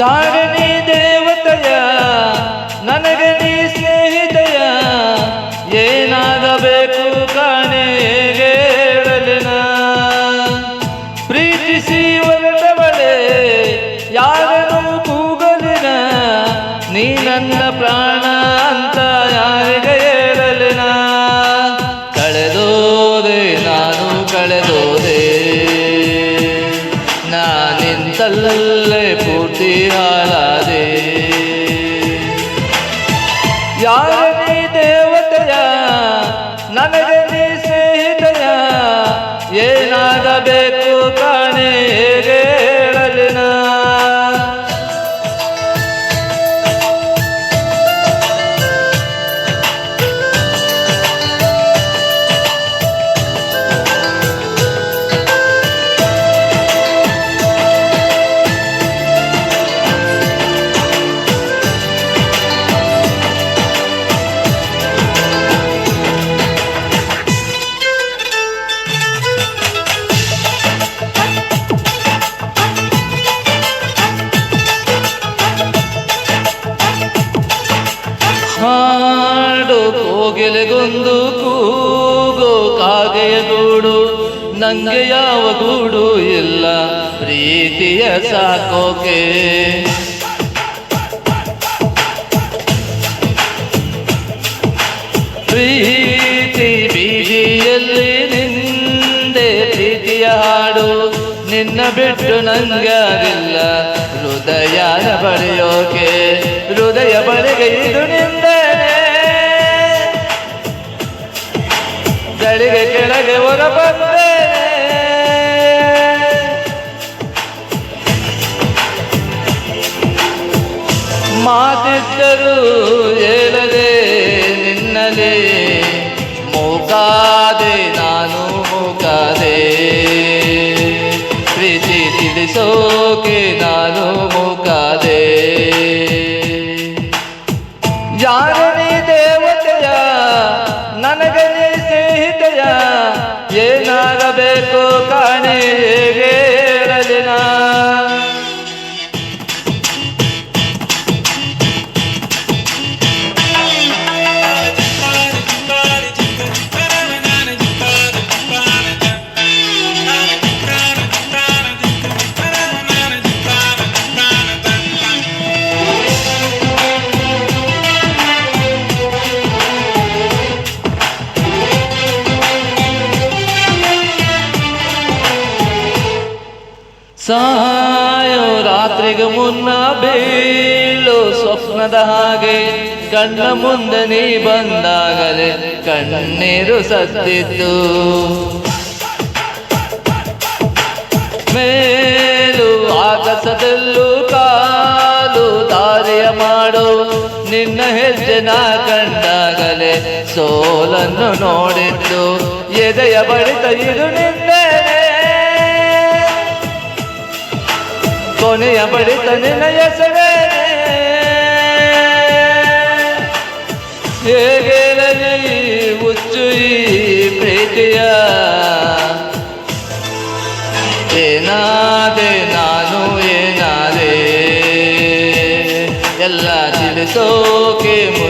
ಯಾರ ನೀ ದೇವತೆಯ, ನನಗೆ ನೀ ಸ್ನೇಹಿತೆಯ, ಏನಾಗಬೇಕು ಕಾಣೆ ಹೇಳಲಿನ? ಪ್ರೀತಿಸಿ ಹೊರಟವಳೆ, ಯಾರನ್ನು ಕೂಗಲಿನ? ನೀ ನನ್ನ ಪ್ರಾಣ ಅಂತ ಯಾರಿಗೆ ಹೇಳಲಿನ? ಕಳೆದೋದೆ, ನಾನು ಕಳೆದೋದೆ, ನಾನಿಂತಲ್ಲೇ 哎 ಹಾಡು ಕೋಗಿಲೆಗೊಂದು ಕೂಗೋ ಕಾಗೆಯ ಗೂಡು, ನಂಗೆ ಯಾವ ಗೂಡು ಇಲ್ಲ, ಪ್ರೀತಿಯ ಸಾಕೋಕೆ. ಪ್ರೀತಿ ಬೀದಿಯಲ್ಲಿ ನಿಂದೆ ಪ್ರೀತಿಯ ಹಾಡು, ನಿನ್ನ ಬಿಟ್ಟು ನಂಗಾಗಿಲ್ಲ ಹೃದಯ ಬರೆಯೋಕೆ ಹೃದಯ ಬಳಿಗೆ ಇದು ನಿಂದೆ ಗಳಿಗೆ ಕೆಳಗೆ ಹೊರ ಬಂದೆ. ಮಾತಿದ್ದರು ಹೇಳದೆ ನಿನ್ನಲೇ ಮೂಕಾದೆ ಸಾಯೋ ರಾತ್ರಿಗೆ ಮುನ್ನ ಬೀಳು ಸ್ವಪ್ನದ ಹಾಗೆ. ಕಣ್ಣ ಮುಂದೆ ನೀ ಬಂದಾಗಲೇ ಕಣ್ಣೀರು ಸತ್ತಿದ್ದು ಮೇಲು ಆಗಸದಲ್ಲೂ ಕಾಲು ದಾರಿಯ ಮಾಡು. ನಿನ್ನ ಹೆಜ್ಜೆ ನಾ ಕಂಡಾಗಲೇ ಸೋಲನ್ನು ನೋಡಿದ್ದು. ಎದೆಯ ಬಡಿತ ತೈದು ನಿಂದೆ ಕೊನೆಯ ಬಡಿತ ನಿನ್ನ ಹೆಸರೇ ಹೇಗಿರಲಿ ಹುಚ್ಚು ಈ ಪ್ರೀತಿಯ? ಏನಾದೆ ನಾನು ಏನಾದೆ? ಎಲ್ಲ ತಿಳಿಸೋಕೆ ಮುಂಚೆ